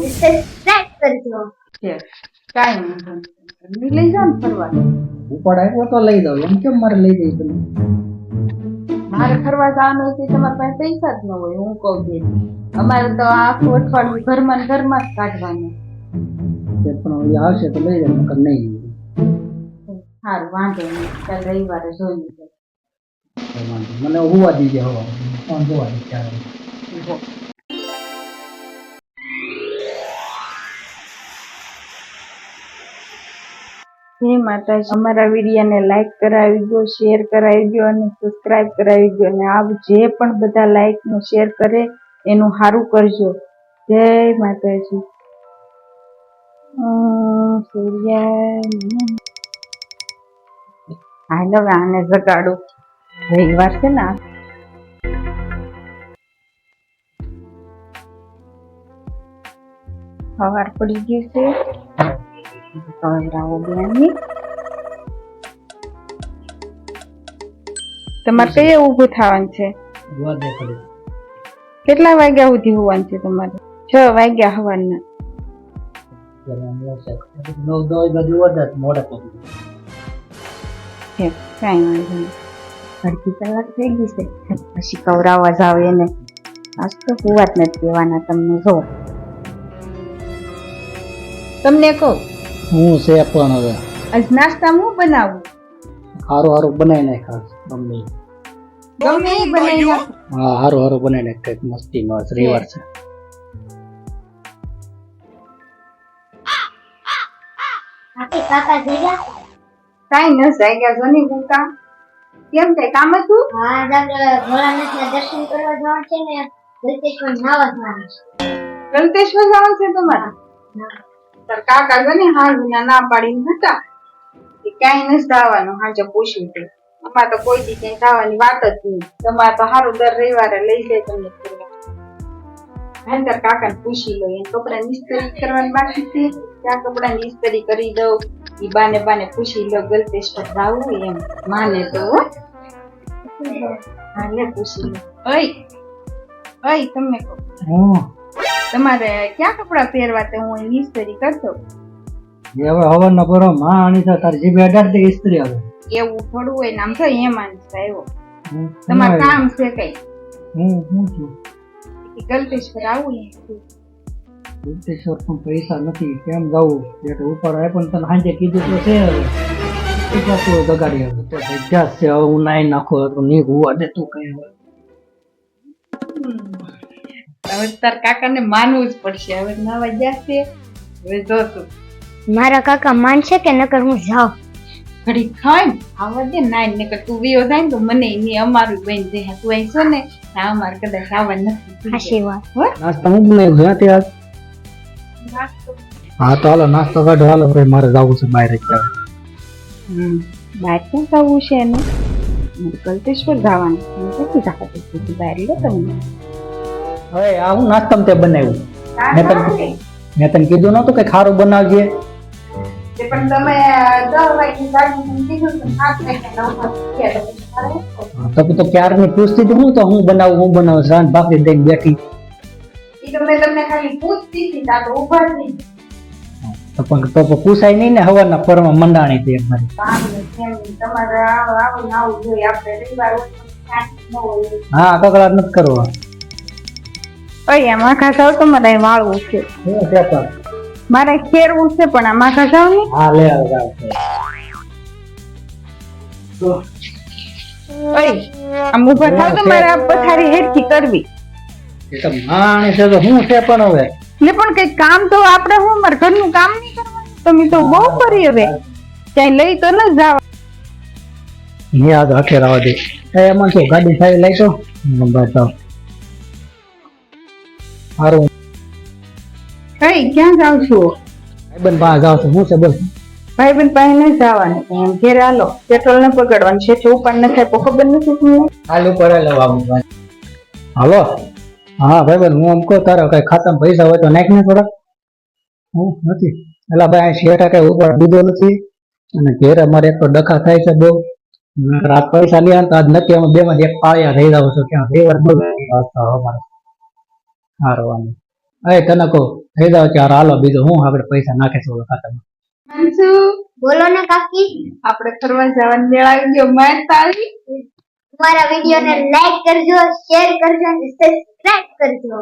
Subscribe કરજો છે નહીં લઈ જાઓ ફરવા ઉપાડ તો લઈ દઉં એમ કેમ મારે લઈ દઈ તમે મારે ફરવા જવાનું હોય તો પાસે પૈસા જ ન હોય હું કહું છું અમારે તો આખું અઠવાડિયું ઘરમાં ને ઘરમાં જ કાઢવાનું પણ એ આવશે તો લઈ જાય નકર નહીં સારું વાંધો નહીં કાલ રવિવારે જોઈ લીધો. મને હોવા દીજે હવા કોણ જોવા દે જય માતાજી અમારા વિડીયોને લાઈક કરાવી દો શેર કરાવી દો અને સબસ્ક્રાઇબ કરાવી દો. અને આપ જે પણ બધા લાઈક ને શેર કરે એનું સારું કરજો. જય માતાજી. અમ, સૂર્ય હવે આને જગાડું. રવિવાર છે ને સવાર પડી ગયું છે. કવરાવો બેનની તમારે કઈ ઊભું થવાનું છે. કેટલા વાગ્યા સુધી હોવાનું છે તમારે? છ વાગ્યા હવાના. અડધી કલાક થઈ ગઈ છે. પછી કવરાવા જાવ એને. આજ તો સુવાત નથી કહેવાના તમને, જો. તમને કહું હું છે પણ હવે. આજ નાસ્તા હું બનાવું? હારો હારું બનાવી નાખાશ ગમે. ઈ. ગમે એ બનાવી નાખું. હા હારું હારો બનાવી નાખ કંઈક મસ્તી નો રવિવાર છે. કાકા જગ્યા કાંઈ ન જાગ્યા જો ને કેમ કઈ કામ હતું? હા આજ આપણે ભોળાનાથના દર્શન કરવા જવાનું છે ને ગલતેશ્વર નાવા જવાનું છે. ગલતેશ્વર જવાનું છે તમારે? તાર કાકા જો ને હાજુના ના પાડીને હતા. કે ક્યાંય નથી જવાનું હાજે પૂછ્યું તે અમારે તો કોઈ દી ક્યાંય જવાની વાત જ નહીં. તમારે તો સારું દર રવિવારે લઈ જાય તમને હાલ તાર કાકાને પૂછી લો એ કપડા ઇસ્ત્રી કરવાની બાકી છે? ત્યાં કપડાની ઇસ્ત્રી કરી દઉં? ઈ બાને બાને પૂછી લો ગલતેશ્વર જાવું એમ. માને તો હાલે હા પૂછી લો. ઓય ઓય, તમને કહું. હું. તમારે ક્યાં કપડા પહેરવા તે હું અહીં ઇસ્ત્રી કરતો એ હવે હવારના બરો માં આની તો તારી જીભે અડાડતી ઇસ્ત્રી આવે એવું થોડું હોય નામ તો તો હેમાન આવ્યો. તમારે કામ છે કઈ? હું હું છું. ગલતેશ્વર આવું ઉદ્દેશ્વર પણ પૈસા નથી કેમ જવું એટલે ઉપર આવે પણ તને સાંજે કીધું તો છે. હવે કેટલા તું બગાડી હવે તો જગ્યા છે હવે હું નાઈ નાખો તો નીક હોવા દે તું કઈ હવે. હવે તાર કાકાને માનવું જ પડશે. હવે નવા જશે હવે જો તું. મારા કાકા માનશે કે નકર હું જાઉં? ઘડી ખાઈ ને આવવા દે નાઈ ને તું વિયો જાય ને તો મને એની અમારું બેન દે તું અહીં છો ને ના અમારે કદાચ આવવા નથી આશીર્વાદ. હો? નાસ્તા હું બનાવ્યું છે ત્યાં હા તો હાલો નાસ્તો કાઢો હાલો ભાઈ મારે જવું છે બહાર અત્યારે હમ બહાર ક્યાં જવું છે એને? કલ્પેશ્વર જવાનું. બહાર લે તમને હવે આ હું નાસ્તમ તે બનાવ્યું. મેં તને મેં તને કીધું નતું કે ખારું બનાવજે. પણ તમે તો તો ક્યારની પૂછતી હતી હું તો હું બનાવું હું બનાવું સાંજ ભાખરી દઈને બેઠી. તો મેં તમને ખાલી પૂછતી હતી તા તો પણ તો પૂછાય નહીં ને હવાના પરમાં મંડાણી હતી એક મારી કામ ને કેમ? ને તમારે આવું આવું જોઈએ. આપણે રવિવાર હોય તો કાંઈ ન હોય. હા કકડાટ નથી કરવો. ઓય આમાં ખાસાવ તો મને વાળવું છે. શું છે તો? મારે ખેરવું છે પણ આમાં ખાસાવ ને હા લે ઓય આમ ઊભા થાવ તો મારે આ પથારી હેઠી કરવી. એ તો માણી છે તો હું છે પણ હવે? ને પણ કઈ કામ તો આપણે હું મારે ઘરનું કામ નહીં કરવાનું. તમે તો બહુ કરી હવે. ક્યાંય લઈ તો ન જાવ. ની આ તો અખેર આવવા દે. એ એમાં તો ગાડી સારી લઈ તો બતાવ. સારું કઈ ક્યાં જાવ છો? ભાઈબંધ પાસે જાવ છું. હું છે બોલ. ભાઈ બેન પાસે નહીં જવાનું એમ ઘેર હાલો. પેટ્રોલ ને પકડવાનું. છે તો ઉપર ન થાય ખબર નથી તમને? હાલ ઉપર આવું હાલો? હા ભાઈબંધ હું આમ કહું તારા કઈ ખાતામાં પૈસા હોય તો નાખ ને થોડા. હું નથી. એલા ભાઈ આ શેઠા કઈ ઉપર દીધો નથી. અને ઘેર અમારે એક તો ડખા થાય છે બહુ. રાત પૈસા લે તો આજ નથી અમે બે માં એક પાળિયા રહી જાવ છો. ક્યાં? બે વાર બહુ અમારે હારવાનું. અરે તને કહું થઈ જાવ ચાર હાલો બીજું હું આપડે પૈસા નાખે છે ખાતામાં? મનસુ બોલો ને કાકી. આપણે ફરવા જવાનું મેળ આવી ગયો માર તારી અમારા વિડીયોને લાઈક કરજો શેર કરજો અને સબસ્ક્રાઇબ કરજો.